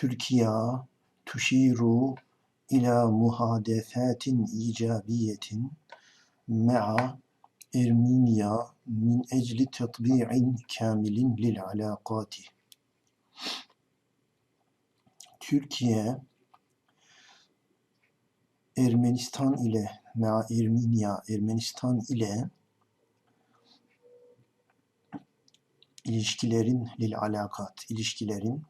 Türkiye tuşiru ila muhadefatin icabiyetin ma'a Erminya min ecli tatbi'in kamilin lil alakati. Türkiye Ermenistan ile ma'a Erminya Ermenistan ile ilişkilerin lil alakat ilişkilerin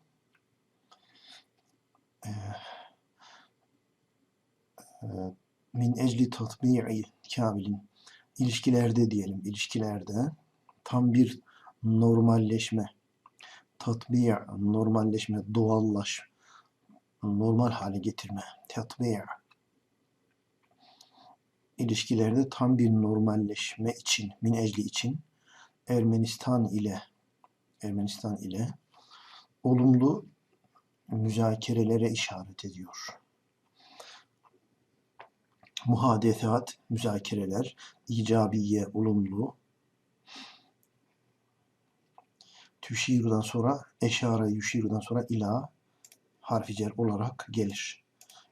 min ecli tatbi'i kamilin ilişkilerde diyelim ilişkilerde tam bir normalleşme tatbi' normalleşme doğallaş normal hale getirme tatbi' ilişkilerde tam bir normalleşme için min ecli için Ermenistan ile Ermenistan ile olumlu müzakerelere işaret ediyor. Muhadesat, müzakereler, icabiye, olumlu. Tüşirudan sonra, eşare yüşirudan sonra ila harfi cer olarak gelir.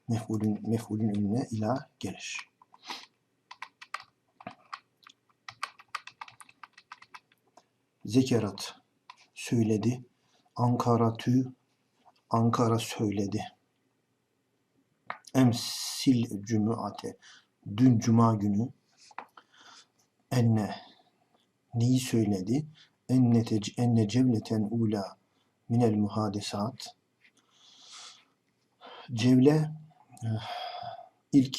Mef'ulün, mef'ulün önüne ila gelir. Zekerat söyledi. Ankara tü Ankara söyledi. Emsil cümüate dün cuma günü enne neyi söyledi? Enne, tec, enne cevleten ula minel muhadesat cevle ilk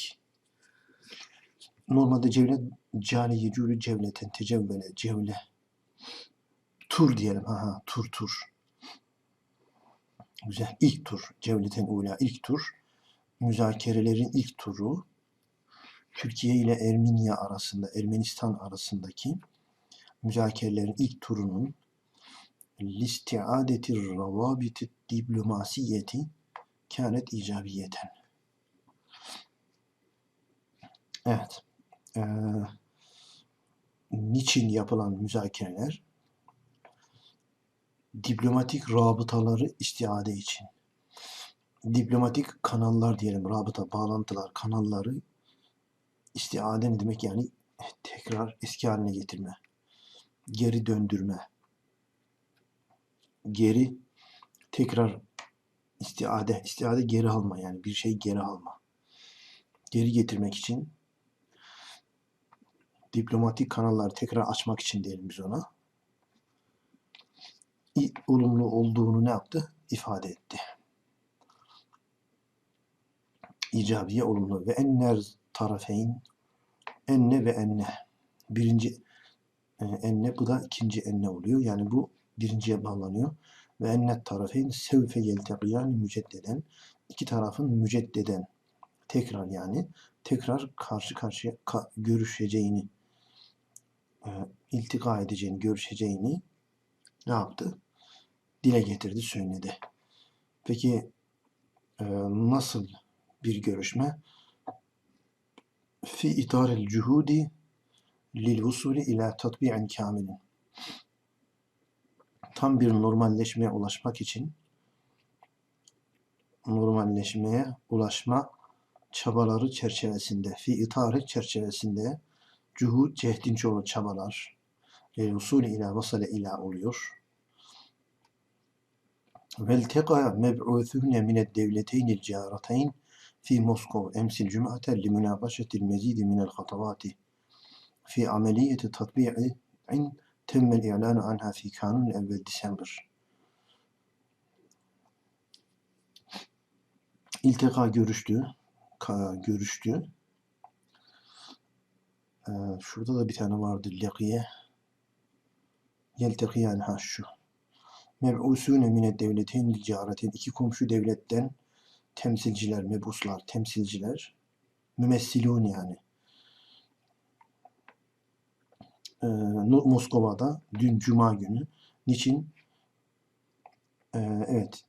normalde cevle cale yecülü cevleten tecevvele cevle tur diyelim ha ha tur tur güzel ilk tur cevleten ula ilk tur müzakerelerin ilk turu Türkiye ile Ermeniya arasında, Ermenistan arasındaki müzakerelerin ilk turunun listiadeti ravabiti diplomasiyeti kânet icabiyeten. Evet. Ee, niçin yapılan müzakereler? Diplomatik rabıtaları istiade için diplomatik kanallar diyelim, rabıta, bağlantılar, kanalları istiade ne demek yani tekrar eski haline getirme, geri döndürme, geri tekrar istiade, istiade geri alma yani bir şey geri alma. Geri getirmek için diplomatik kanalları tekrar açmak için diyelim biz ona. Olumlu olduğunu ne yaptı? ifade etti icabiye olumlu ve enner tarafeyn enne ve enne birinci e, enne bu da ikinci enne oluyor. Yani bu birinciye bağlanıyor. Ve ennet tarafeyn sevfe yelteqiyan müceddeden iki tarafın müceddeden tekrar yani tekrar karşı karşıya ka, görüşeceğini e, iltika edeceğini, görüşeceğini ne yaptı? Dile getirdi, söyledi. Peki e, nasıl bir görüşme fi itaril cuhudi lil vusuli ila tatbi'in kamilin tam bir normalleşmeye ulaşmak için normalleşmeye ulaşma çabaları çerçevesinde fi itarı çerçevesinde cuhud cehdin çoğu çabalar lil vusuli ila vasale ila oluyor Velteqa meb'uthune mined devleteynil carateyn fi Moskov emsil cüm'ate li münakaşetil mezidi minel hatavati fi ameliyeti tatbi'in temmel i'lanu anha fi kanun evvel Disember. İltika görüştü. görüştü. Ee, şurada da bir tane vardı. Lekiye. Yeltekiyen ha şu. Meb'usune mine devletin ticaretin iki komşu devletten temsilciler, mebuslar, temsilciler, mümessilun yani. Ee, Moskova'da dün Cuma günü. Niçin? Ee, evet.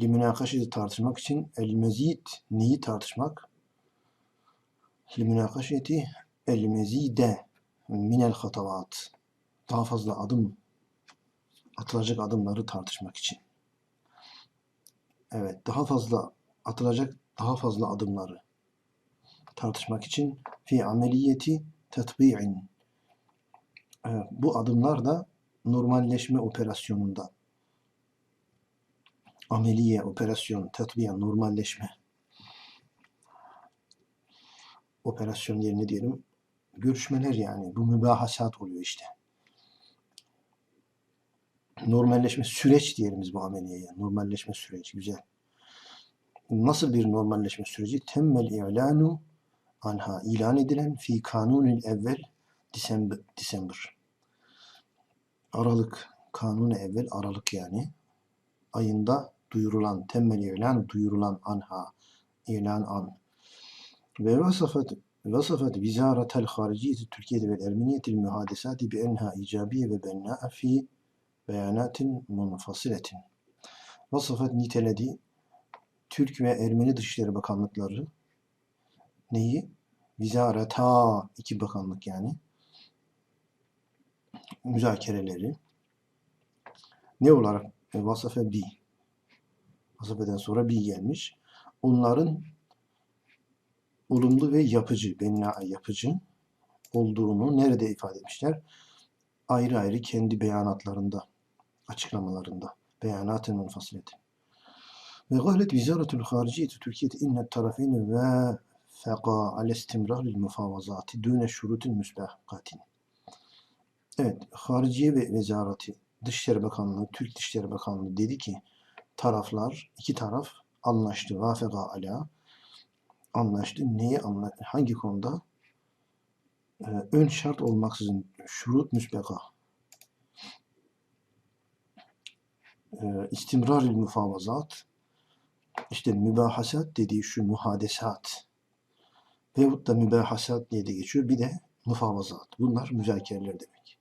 Limünakaşeti tartışmak için el mezid neyi tartışmak? Limünakaşeti el mezide minel hatavat daha fazla adım atılacak adımları tartışmak için Evet, daha fazla atılacak daha fazla adımları tartışmak için fi ameliyeti tatbi'in. Evet, bu adımlar da normalleşme operasyonunda ameliye, operasyon, tatbiyen, normalleşme operasyon yerine diyelim görüşmeler yani. Bu mübahasat oluyor işte. Normalleşme süreç diyelim biz bu ameliyeye. Normalleşme süreci. Güzel. Nasıl bir normalleşme süreci? Temmel i'lanu anha ilan edilen fi kanunil evvel December, December. Aralık kanunu evvel Aralık yani ayında duyurulan temmel ilan duyurulan anha ilan an ve vasafet vasafet vizaratel hariciyeti Türkiye'de ve Ermeniyetil mühadesati bi enha icabiye ve benna'a fi beyanatin munfasiletin. Vasafet niteledi Türk ve Ermeni Dışişleri Bakanlıkları neyi? Vizareta iki bakanlık yani müzakereleri ne olarak e, vasafe bi vasafeden sonra bi gelmiş. Onların olumlu ve yapıcı, benna yapıcı olduğunu nerede ifade etmişler? Ayrı ayrı kendi beyanatlarında, açıklamalarında. Beyanat-ı. Ve galet Vizaratul Hariciyeti Türkiye'de innet tarafeyni ve feka ale istimraril mufavazati dune şurutin. Evet, Hariciye ve Vezareti Dışişleri Bakanlığı, Türk Dışişleri Bakanlığı dedi ki taraflar, iki taraf anlaştı. Vafeka ala anlaştı. Neyi anlaştı? Hangi konuda? Ee, ön şart olmaksızın şurut müsbeka. Ee, istimraril mufavazat işte mübahasat dediği şu muhadesat veyahut da mübahasat diye de geçiyor. Bir de mufavazat. Bunlar müzakereler demek.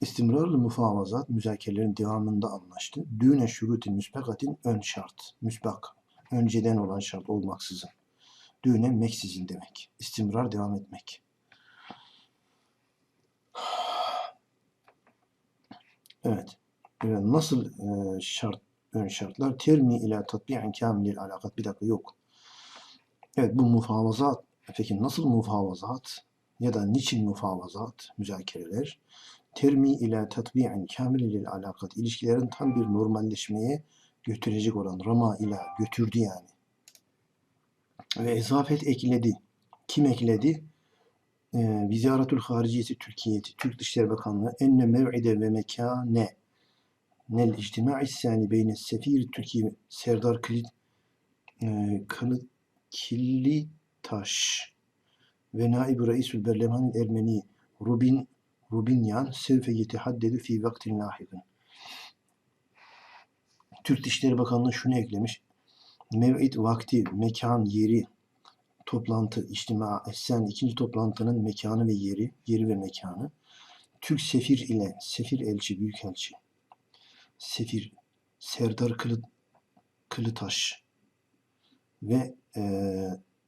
İstimrarlı mufavazat müzakerelerin devamında anlaştı. Düğüne şurutin müsbekatin ön şart. Müsbak. Önceden olan şart olmaksızın. Düğüne meksizin demek. İstimrar devam etmek. Evet. Evet. Nasıl e, şart ön şartlar? Termi ila tatbi'in kamilil alakat. Bir dakika yok. Evet bu mufavazat. Peki nasıl mufavazat? Ya da niçin mufavazat? Müzakereler. Termi ila tatbi'in kamilil alakat. İlişkilerin tam bir normalleşmeye götürecek olan rama ila götürdü yani. Ve ezafet ekledi. Kim ekledi? Ee, Vizaratul Hariciyeti Türkiye'ti, Türk Dışişleri Bakanlığı enne mev'ide ve mekane nel ictima'i sani beyne sefir Türkiye Serdar Kilit e, Kanıt Killitaş ve naib reisül berleman Ermeni Rubin Rubinyan sevfe yetehaddedu fi vaktin lahikin. Türk Dışişleri Bakanlığı şunu eklemiş. Mev'id vakti, mekan, yeri, toplantı, içtima, esen ikinci toplantının mekanı ve yeri, yeri ve mekanı. Türk sefir ile, sefir elçi, büyükelçi, sefir, Serdar Kılı, Kılıtaş ve e,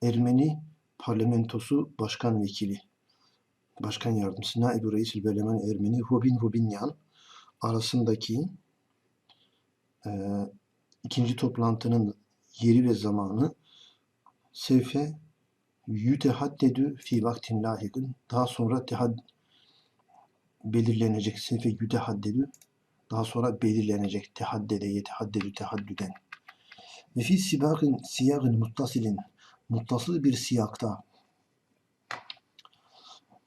Ermeni parlamentosu başkan vekili, başkan yardımcısı, Naib-i Reis-i Berleman Ermeni Robin Rubinyan arasındaki e, ikinci toplantının yeri ve zamanı sevfe yütehaddedü fi vaktin lahikın daha sonra tehad belirlenecek. Sevfe yütehaddedü daha sonra belirlenecek tehaddede yetehaddedü tehaddüden. Ve fi sibakın siyagın muttasilin muttasıl bir siyakta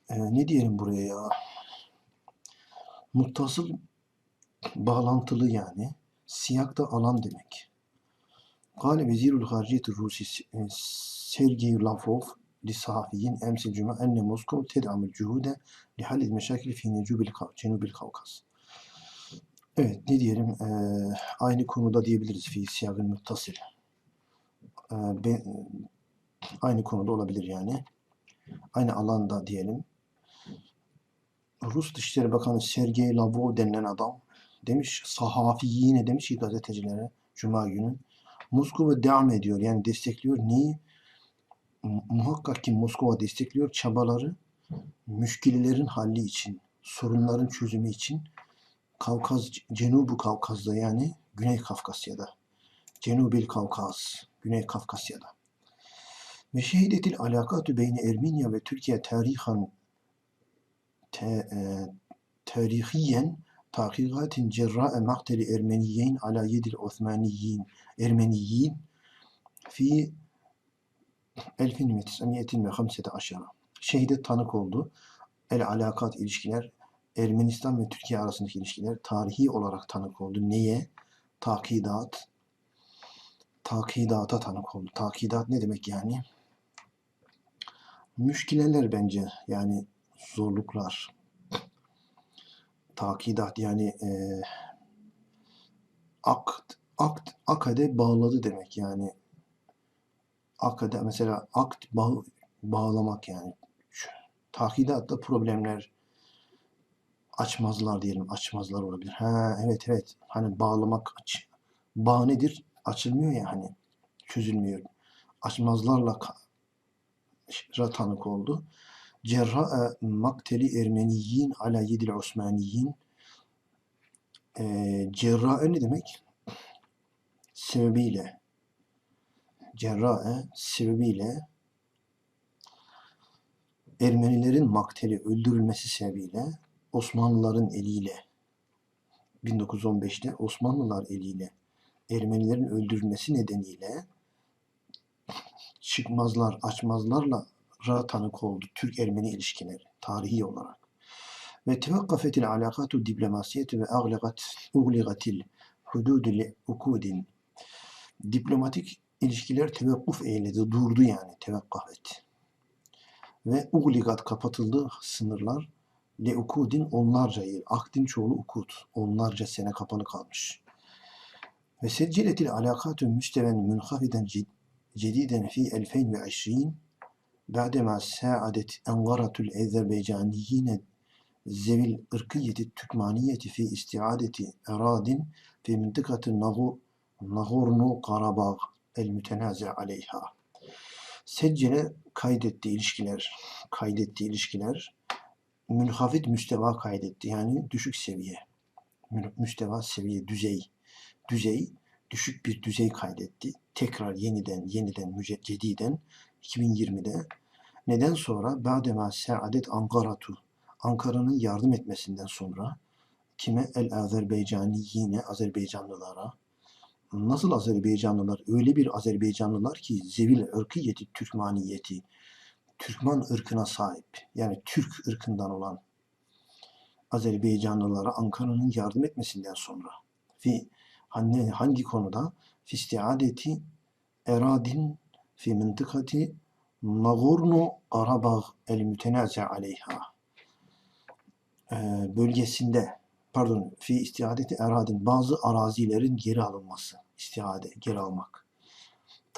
ee, ne diyelim buraya ya muttasıl bağlantılı yani siyak da alan demek. Kale vezirul harciyeti Rusi e, Sergey Lavrov li sahafiyin emsil cuma enne Moskov ted'amül cuhude li halil meşakil fi necubil Kavkaz. Evet ne diyelim ee, aynı konuda diyebiliriz fi siyagın muttasıl. Ee, be, aynı konuda olabilir yani. Aynı alanda diyelim. Rus Dışişleri Bakanı Sergey Lavrov denilen adam demiş sahafi yine demiş ki gazetecilere Cuma günü Moskova devam ediyor yani destekliyor. Neyi? Muhakkak ki Moskova destekliyor çabaları müşkilelerin halli için, sorunların çözümü için Kavkaz, Cenubu Kavkaz'da yani Güney Kafkasya'da Cenubil Kavkaz, Güney Kafkasya'da. Ve şehidetil alakatü beyni Ermenya ve Türkiye tarihan te, e, tarihiyen takigatin cerra'e makteli Ermeniyeyn ala yedil Osmaniyin Ermeniyin fi 1915 şehide tanık oldu. El alakat ilişkiler Ermenistan ve Türkiye arasındaki ilişkiler tarihi olarak tanık oldu. Neye? Takidat. Takidata tanık oldu. Takidat ne demek yani? Müşkileler bence yani zorluklar. Takidat yani e, akt, akt, akade bağladı demek yani. Akade mesela akt bağ, bağlamak yani. Takidatta problemler açmazlar diyelim. Açmazlar olabilir. Ha evet evet. Hani bağlamak aç. Bağ nedir? Açılmıyor ya hani. Çözülmüyor. Açmazlarla tanık oldu. Cerra'a makteli Ermeniyin ala yedil Osmaniyin e, cerrae ne demek? Sebebiyle cerrae sebebiyle Ermenilerin makteli öldürülmesi sebebiyle Osmanlıların eliyle 1915'te Osmanlılar eliyle Ermenilerin öldürülmesi nedeniyle çıkmazlar, açmazlarla ra tanık oldu Türk-Ermeni ilişkileri tarihi olarak. Ve tevakkafetil alakatu diplomasiyeti ve aglagat ugligatil hududu li ukudin diplomatik ilişkiler tevakkuf eyledi, durdu yani tevakkafet. Ve ugligat kapatıldı sınırlar le ukudin onlarca yıl. Akdin çoğulu ukud. Onlarca sene kapalı kalmış. Ve secciletil alakatü müsteven münhafiden cediden fi 2020 بعدما ساعدت أنظرة الأذربيجانيين ذوي الإرقية التركمانية في استعادة أراض في منطقة نغورنو قرباغ المتنازع عليها. Seccele kaydetti ilişkiler, kaydetti ilişkiler, münhafit müsteva kaydetti. Yani düşük seviye, müsteva seviye, düzey, düzey, düşük bir düzey kaydetti. Tekrar yeniden, yeniden, müceddiden 2020'de neden sonra Ba'dema Saadet Ankaratu Ankara'nın yardım etmesinden sonra kime? El Azerbaycani yine Azerbaycanlılara nasıl Azerbaycanlılar? Öyle bir Azerbaycanlılar ki zevil ırkiyeti Türkmaniyeti Türkman ırkına sahip yani Türk ırkından olan Azerbaycanlılara Ankara'nın yardım etmesinden sonra fi hangi, hangi konuda? Fistiadeti eradin fi mıntıkati Nagorno Karabağ el mütenazi aleyha. Ee, bölgesinde pardon fi istihadeti eradin bazı arazilerin geri alınması istihade geri almak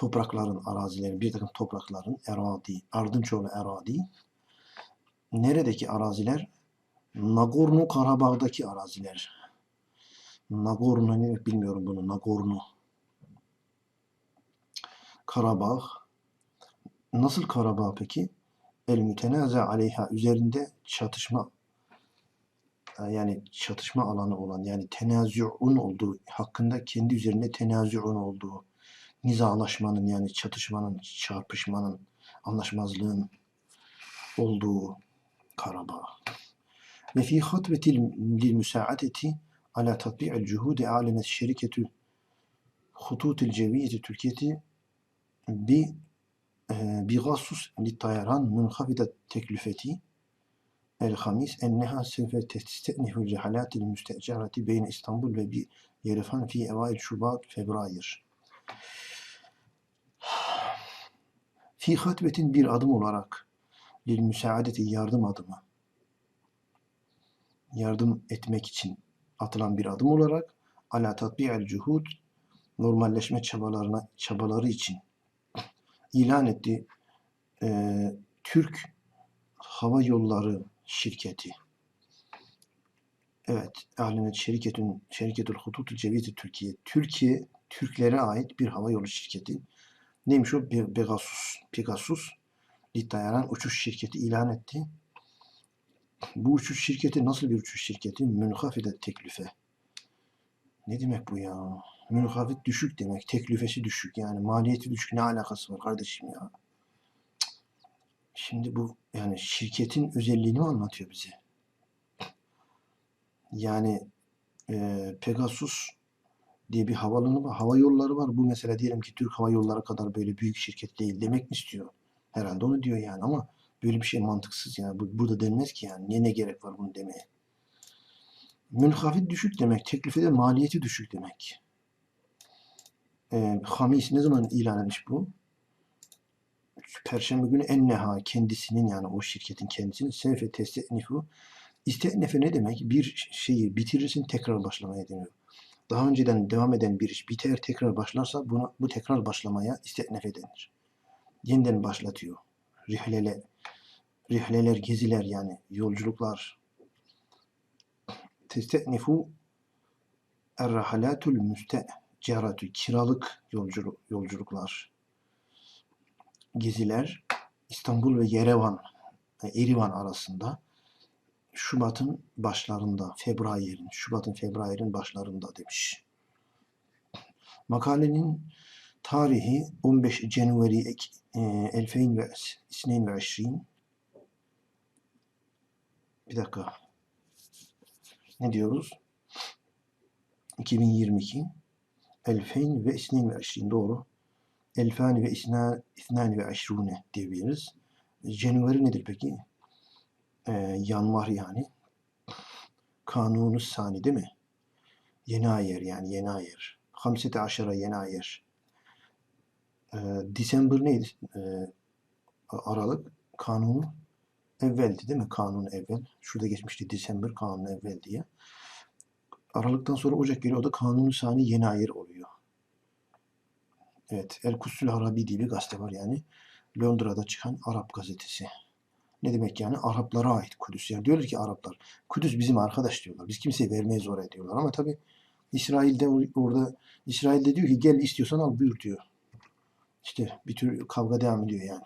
toprakların arazilerin bir takım toprakların eradi ardınçoğlu eradi. Neredeki araziler? Nagorno Karabağ'daki araziler. Nagorno ne bilmiyorum bunu Nagorno. Karabağ. Nasıl Karabağ peki? El mütenaza aleyha üzerinde çatışma yani çatışma alanı olan yani tenazü'un olduğu hakkında kendi üzerinde tenazü'un olduğu nizalaşmanın yani çatışmanın, çarpışmanın, anlaşmazlığın olduğu Karabağ. Ve fi hatvetil lil müsaadeti ala tatbi'il cuhudi alemet şirketü hututil ceviyeti Türkiye'ti bi بغصص للطيران منخفضة التكلفة الخميس أنها سوف تستأنف الرحلات المستأجرة بين إسطنبول ويرفان في أوائل شباط فبراير. Fi hatbetin bir adım olarak lil müsaadeti yardım adımı yardım etmek için atılan bir adım olarak ala tatbi'el cuhud normalleşme çabalarına çabaları için ilan etti. Ee, Türk Hava Yolları şirketi. Evet, Alinet şirketin şirketul hututul ceviyeti Türkiye. Türkiye Türklere ait bir hava yolu şirketi. Neymiş o? Pegasus. Pegasus dayanan uçuş şirketi ilan etti. Bu uçuş şirketi nasıl bir uçuş şirketi? Münhafide teklife. Ne demek bu ya? Münhafit düşük demek. Teklifesi düşük. Yani maliyeti düşük. Ne alakası var kardeşim ya? Şimdi bu yani şirketin özelliğini mi anlatıyor bize? Yani e, Pegasus diye bir havaalanı var. Hava yolları var. Bu mesela diyelim ki Türk Hava Yolları kadar böyle büyük şirket değil demek mi istiyor? Herhalde onu diyor yani ama böyle bir şey mantıksız yani. Bu, burada denmez ki yani. Niye ne gerek var bunu demeye? Münhafit düşük demek. Teklife de maliyeti düşük demek. Ee, Hamis ne zaman ilan etmiş bu? Perşembe günü enneha kendisinin yani o şirketin kendisinin sevfe testenifu İstenefe ne demek? Bir şeyi bitirirsin tekrar başlamaya deniyor. Daha önceden devam eden bir iş biter tekrar başlarsa buna, bu tekrar başlamaya istenefe denir. Yeniden başlatıyor. Rihlele, rihleler, geziler yani yolculuklar. Testenifu errahalatul müsteceratu kiralık yolculuk, yolculuklar. Geziler İstanbul ve Yerevan, Erivan arasında Şubat'ın başlarında, Febrayer'in, Şubat'ın Febrayer'in başlarında demiş. Makalenin tarihi 15 Cenveri e, 2022 bir dakika. Ne diyoruz? 2022 2022 doğru. Elfani ve isna, isnani ve aşrune diyebiliriz. Cenveri nedir peki? E, yanvar yani. Kanunu sani değil mi? Yenayer yani yenayer. Hamsete aşara yenayer. E, December neydi? E, Aralık kanunu evveldi değil mi? Kanun evvel. Şurada geçmişti December kanun evvel diye. Aralıktan sonra Ocak geliyor. O da kanunu sani yenayer oluyor. Evet. El Kusül Arabi diye bir gazete var yani. Londra'da çıkan Arap gazetesi. Ne demek yani? Araplara ait Kudüs. Yani diyorlar ki Araplar, Kudüs bizim arkadaş diyorlar. Biz kimseye vermeyiz oraya diyorlar. Ama tabi İsrail'de orada İsrail'de diyor ki gel istiyorsan al buyur diyor. İşte bir tür kavga devam ediyor yani.